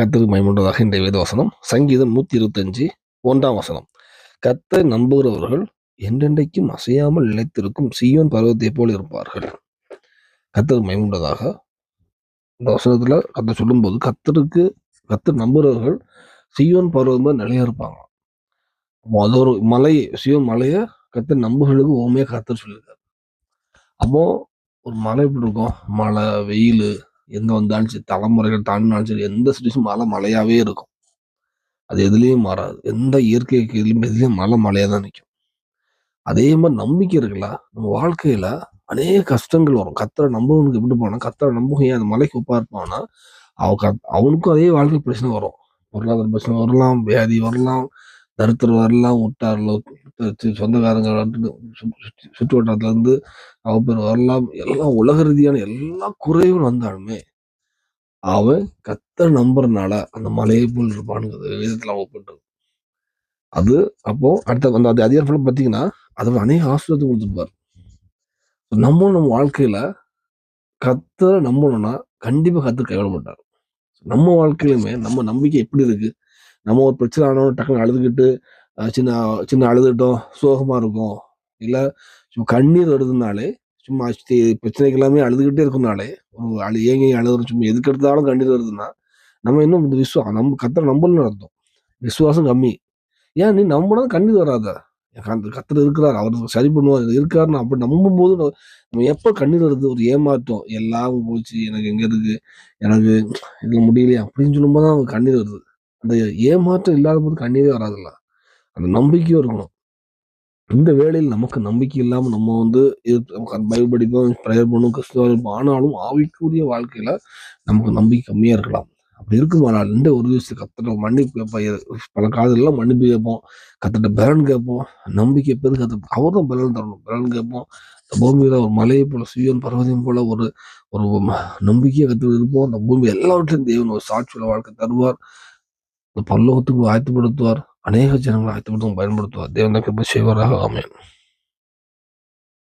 கர்த்தருக்கு மயமுண்டதாக இன்றைய வேத வசனம். சங்கீதம் நூத்தி இருபத்தஞ்சு ஒன்றாம் வசனம். கத்தை நம்புகிறவர்கள் என்றென்றைக்கும் அசையாமல் நிலைத்திருக்கும் சீயோன் பருவத்தை போல் இருப்பார்கள். கத்தர் மயமுண்டதாக இந்த வசனத்துல கத்தை சொல்லும்போது கத்தருக்கு கத்தர் நம்புகிறவர்கள் சீயோன் பருவம் நிலையா இருப்பாங்க. அது ஒரு மலை சிவன் மலையை கத்தர் நம்புகளுக்கு ஓமையாக கத்தர் சொல்லியிருக்காரு. அப்போ ஒரு மலை எப்படி இருக்கும்? மழை வெயில் எங்கே வந்தாலும் சரி தலைமுறைகள் தாண்டினாலும் சரி எந்த சுச்சுவேஷன் மழை மழையாகவே இருக்கும். அது எதுலேயும் மாறாது. எந்த இயற்கை எதுலையும் எதுலேயும் மழை மழையாக தான் நிற்கும் அதே மாதிரி நம்பிக்கை இருக்குல்ல? நம்ம வாழ்க்கையில் அநேக கஷ்டங்கள் வரும். கத்தரை நம்பவனுக்கு எப்படி போனால் கத்தரை நம்பவும் ஏன் அந்த மலைக்கு ஒப்பா இருப்பான்னா அவ கத்- அவனுக்கும் அதே வாழ்க்கை பிரச்சனை வரும். பொருளாதார பிரச்சனை வரலாம் வியாதி வரலாம் தரித்திரம் வரலாம் விட்டாரில் சொந்தக்காரங்க சு- சுற்று- வட்டாரத்துலேருந்து வட்டாரத்துல இருந்து பேர் வரலாம் எல்லாம் உலக ரீதியான எல்லா குறைவும் வந்தாலுமே அவன் கத்த நம்புறதுனால அந்த மலையை போல் இருப்பானுங்கிறது விதத்தில் அவன் அது அப்போ அடுத்த அந்த அது அதிகார ஃபுல்லாக பார்த்தீங்கன்னா அதில் அநேக ஆசிரியத்தை கொடுத்துருப்பார். நம்மளும் நம்ம வாழ்க்கையில கத்தரை நம்பணும்னா கண்டிப்பா கத்தர் கைவிட மாட்டார் நம்ம வாழ்க்கையிலுமே நம்ம நம்பிக்கை எப்படி இருக்கு? நம்ம ஒரு பிரச்சனை ஆனோம் டக்குன்னு அழுதுகிட்டு சின்ன சின்ன அழுதுட்டோம் சோகமாக இருக்கும். இல்லை சும்மா கண்ணீர் வருதுனாலே சும்மா பிரச்சனைக்கு எல்லாமே அழுதுகிட்டே இருக்கனாலே ஒரு அழு ஏங்க அழுதுறோம் சும்மா எதுக்கு எடுத்தாலும் கண்ணீர் வருதுன்னா நம்ம இன்னும் இந்த விசுவாசம் நம்ம கத்தரை நம்பணும்னு அர்த்தம். விசுவாசம் கம்மி. ஏன் நீ நம்பினா கண்ணீர் வராத. அந்த கத்தர் இருக்கிறார் அவர் சரி பண்ணுவார் இருக்காருன்னு அப்படி நம்பும் போது நம்ம எப்போ கண்ணீர் வருது ஒரு ஏமாற்றம் எல்லாம் போச்சு எனக்கு எங்கே இருக்கு எனக்கு இதில் முடியலையா அப்படின்னு சொல்லும்போது தான் அவங்க கண்ணீர் வருது. அந்த ஏமாற்றம் இல்லாத போது கண்ணீரே வராதுல்ல. அந்த நம்பிக்கையும் இருக்கணும். இந்த வேளையில் நமக்கு நம்பிக்கை இல்லாம நம்ம வந்து இது- பைபிள் படிப்போம் ப்ரேயர் பண்ணுவோம் கிறிஸ்துவ இருப்போம் ஆனாலும் ஆவிக்குரிய வாழ்க்கையில நமக்கு நம்பிக்கை கம்மியா இருக்கலாம். அப்படி இருக்குமானால் இந்த ஒரு விஷயம் கத்தட்ட மன்னிப்பு கேட்போம் பல காலத்துல மன்னிப்பு கேட்போம். கத்திட்ட பலன் கேட்போம். நம்பிக்கை பெரு கத்து அவர் தான் பலன் தரணும். பலன் கேட்போம். இந்த பூமியில ஒரு மலையை போல சுயன் பர்வதையும் போல ஒரு ஒரு நம்பிக்கையை கத்து இருப்போம். அந்த பூமி எல்லாவற்றையும் தேவன் ஒரு சாட்சியுள்ள வாழ்க்கை தருவார். இந்த பல்லோகத்துக்கு ஆயத்தப்படுத்துவார். அநேக ஜனங்களை ஆயத்தப்படுத்தும் பயன்படுத்துவார். தேவன் தான் கிருபை செய்வாராக. ஆமென்.